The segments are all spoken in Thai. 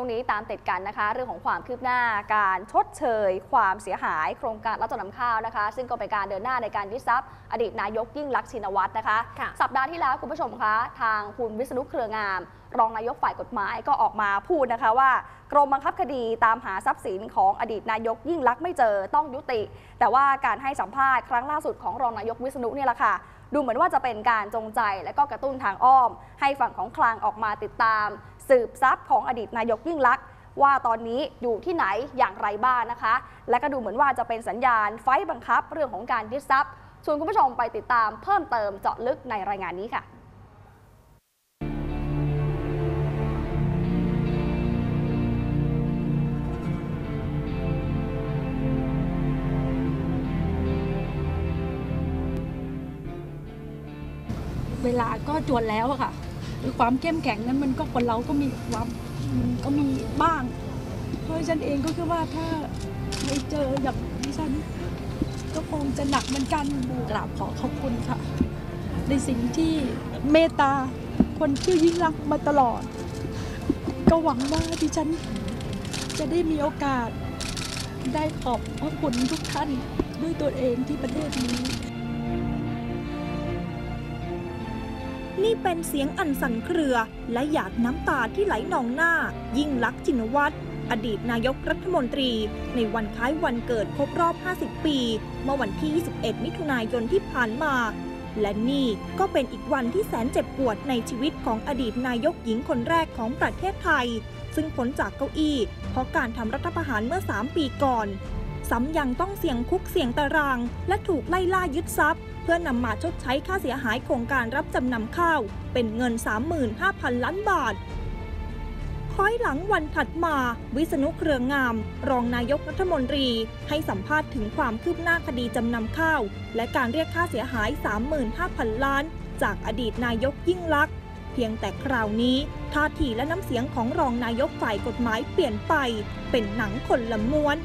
ช่วงนี้ตามติดกันนะคะ เรื่องของความคืบหน้าการชดเชย ความเสียหาย โครงการรับจำนำข้าวนะคะ ซึ่งก็เป็นการเดินหน้าในการยึดทรัพย์ อดีตนายกยิ่งลักษณ์ชินวัตรนะคะคะสัปดาห์ที่แล้วคุณผู้ชมคะ ทางคุณวิษณุเครืองาม รองนายกฝ่ายกฎหมายก็ออกมาพูดนะคะว่า กรมบังคับคดีตามหาทรัพย์สินของอดีตนายกยิ่งลักษณ์ไม่เจอต้องยุติ แต่ว่าการให้สัมภาษณ์ครั้งล่าสุดของรองนายกวิษณุเนี่ยแหละค่ะดูเหมือนว่าจะเป็นการจงใจและก็กระตุ้นทางอ้อม ให้ฝั่งของคลังออกมาติดตาม สืบทรัพย์ของอดีตนายกยิ่งลักษณ์ว่าตอนนี้อยู่ที่ไหนอย่างไรบ้างนะคะ และก็ดูเหมือนว่าจะเป็นสัญญาณไฟบังคับเรื่องของการยึดทรัพย์ชวนคุณผู้ชมไปติดตามเพิ่มเติมเจาะลึกในรายงานนี้ค่ะ เวลาก็จวนแล้วอะค่ะคือความเข้มแข็งนั้นมันก็คนเราก็มีความก็มีบ้าง เพราะฉันเองก็คิดว่าถ้าไม่เจออย่างดิฉันก็คงจะหนักเหมือนกันกราบขอขอบคุณค่ะ ในสิ่งที่เมตตาคนที่ยิ่งรักมาตลอด ก็หวังว่าดิฉันจะได้มีโอกาสได้ขอบพระคุณทุกท่านด้วยตัวเองที่ประเทศนี้ นี่เป็นเสียงอันสั่นเครือ และหยาดน้ำตาที่ไหลนองหน้า ยิ่งลักษณ์ชินวัตรอดีตนายกรัฐมนตรี ในวันคล้ายวันเกิดครบรอบ 50 ปี เมื่อวันที่ 21 มิถุนายนที่ผ่านมา และนี่ก็เป็นอีกวันที่แสนเจ็บปวดในชีวิตของอดีตนายกหญิงคนแรกของประเทศไทย ซึ่งพ้นจากเก้าอี้ เพราะการทำรัฐประหารเมื่อ 3 ปีก่อน ซ้ำยังต้องเสี่ยงคุกเสี่ยงตาราง และถูกไล่ล่ายึดทรัพย์ เพื่อนำมาชดใช้ค่าเสียหายโครงการรับจำนำข้าว เป็นเงิน 35,000 ล้านบาทคล้อยหลังวันถัดมา วิษณุเครืองาม รองนายกรัฐมนตรี ให้สัมภาษณ์ถึงความคืบหน้าคดีจำนำข้าว และการเรียกค่าเสียหาย 35,000 ล้าน จากอดีตนายกยิ่งลักษณ์เพียงแต่คราวนี้ท่าทีและน้ำเสียงของรองนายกฝ่ายกฎหมายเปลี่ยนไป เป็นหนังคนละม้วน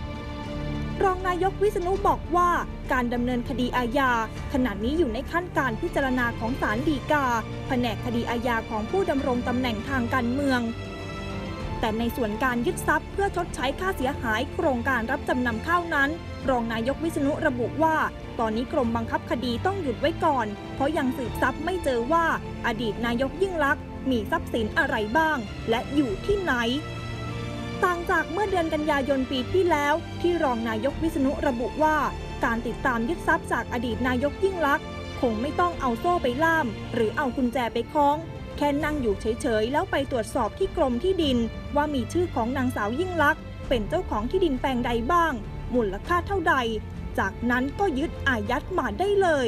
รองนายกวิษณุบอกว่าการดำเนินคดีอาญาขณะนี้อยู่ในขั้นการพิจารณาของศาลฎีกา แผนกคดีอาญาของผู้ดำรงตำแหน่งทางการเมือง แต่ในส่วนการยึดทรัพย์เพื่อชดใช้ค่าเสียหายโครงการรับจำนำข้าวนั้น รองนายกวิษณุระบุว่า ตอนนี้กรมบังคับคดีต้องหยุดไว้ก่อน เพราะยังสืบทรัพย์ไม่เจอว่า อดีตนายกยิ่งลักษณ์มีทรัพย์สินอะไรบ้าง และอยู่ที่ไหน ต่างจากเมื่อเดือนกันยายนปีที่แล้ว ที่รองนายกวิษณุระบุว่า การติดตามยึดทรัพย์จากอดีตนายกยิ่งลักษณ์คงไม่ต้องเอาโซ่ไปล่าม หรือเอากุญแจไปคล้อง แค่นั่งอยู่เฉยๆ แล้วไปตรวจสอบที่กรมที่ดิน ว่ามีชื่อของนางสาวยิ่งลักษณ์เป็นเจ้าของที่ดินแปลงใดบ้าง มูลค่าเท่าใด จากนั้นก็ยึดอายัดมาได้เลย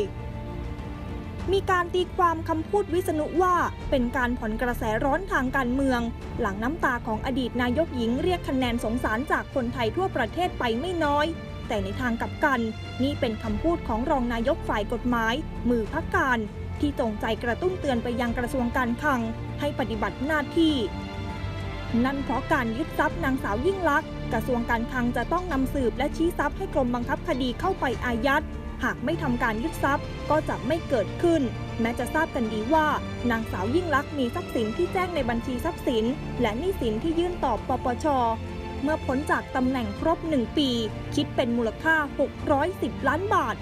มีการตีความคำพูดวิษณุว่าเป็นการผ่อนกระแสร้อนทางการเมือง หลังน้ำตาของอดีตนายกหญิงเรียกคะแนนสงสารจากคนไทยทั่วประเทศไปไม่น้อย แต่ในทางกลับกัน นี่เป็นคำพูดของรองนายกฝ่ายกฎหมาย มือพักการ ที่จงใจกระตุ้นเตือนไปยังกระทรวงการคลัง ให้ปฏิบัติหน้าที่ นั่นเพราะการยึดทรัพย์นางสาวยิ่งลักษณ์กระทรวงการคลังจะต้องนำสืบและชี้ทรัพย์ให้กรมบังคับคดีเข้าไปอายัด หากไม่ทำการยึดทรัพย์ก็จะไม่เกิดขึ้น แม้จะทราบกันดีว่า นางสาวยิ่งลักษณ์มีทรัพย์สินที่แจ้งในบัญชีทรัพย์สิน และหนี้สินที่ยื่นต่อปปชเมื่อพ้นจากตำแหน่งครบ 1 ปี คิดเป็นมูลค่า 610 ล้านบาท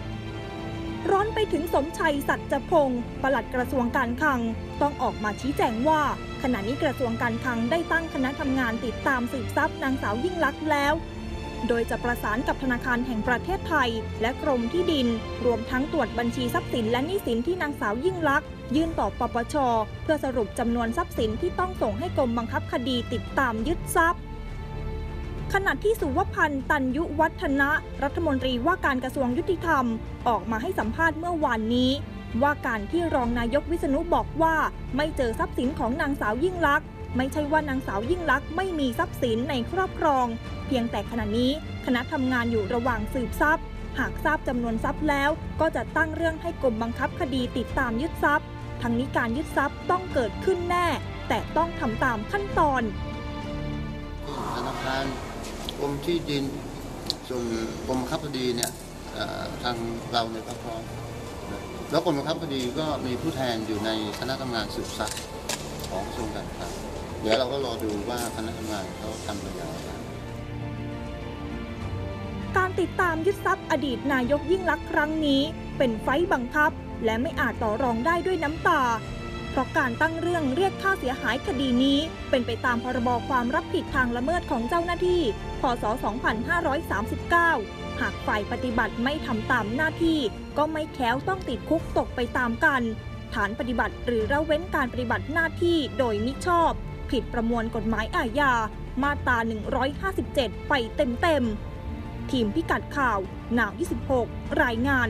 ร้อนไปถึงสมชัยสัจพงศ์ปลัดกระทรวงการคลัง ต้องออกมาชี้แจงว่า ขณะนี้กระทรวงการคลังได้ตั้งคณะทำงานติดตามสืบทรัพย์นางสาวยิ่งลักษณ์แล้ว โดยจะประสานกับธนาคารแห่งประเทศไทย และกรมที่ดิน รวมทั้งตรวจบัญชีทรัพย์สินและหนี้สินที่นางสาวยิ่งลักษณ์ยื่นต่อปปช เพื่อสรุปจำนวนทรัพย์สินที่ต้องส่งให้กรมบังคับคดีติดตามยึดทรัพย์ ขณะที่สุวพันธ์ตันยุวัฒนะ รัฐมนตรีว่าการกระทรวงยุติธรรม ออกมาให้สัมภาษณ์เมื่อวานนี้ ว่าการที่รองนายกวิษณุบอกว่า ไม่เจอทรัพย์สินของนางสาวยิ่งลักษณ์ไม่ใช่ว่านางสาวยิ่งลักษณ์ไม่มีทรัพย์สินในครอบครอง เพียงแต่ขณะนี้คณะทำงานอยู่ระหว่างสืบทรัพย์ หากทราบจำนวนทรัพย์แล้ว ก็จะตั้งเรื่องให้กรมบังคับคดีติดตามยึดทรัพย์ ทั้งนี้การยึดทรัพย์ต้องเกิดขึ้นแน่ แต่ต้องทำตามขั้นตอนธนาคาร กรมที่ดินส่วนกรมบังคับคดีเนี่ยทางเราเนี่ยก็พร้อมแล้วกรมบังคับคดีก็มีผู้แทนอยู่ในคณะทำงานสืบสักของกระทรวงการคลังเดี๋ยวเราก็รอดูว่าคณะทำงานเขาทำเป็นยังไงการติดตามยึดทรัพย์อดีตนายกยิ่งลักษณ์ครั้งนี้ เป็นไฟบังคับ และไม่อาจต่อรองได้ด้วยน้ำตา เพราะการตั้งเรื่องเรียกค่าเสียหายคดีนี้ เป็นไปตามพรบความรับผิดทางละเมิดของเจ้าหน้าที่ พศ 2539 หากฝ่ายปฏิบัติไม่ทำตามหน้าที่ ก็ไม่แค้วต้องติดคุกตกไปตามกัน ฐานปฏิบัติหรือละเว้นการปฏิบัติหน้าที่โดยมิชอบ ผิดประมวลกฎหมายอาญา มาตรา 157 ไปเต็มๆทีมพิกัดข่าวหนาว 26 รายงาน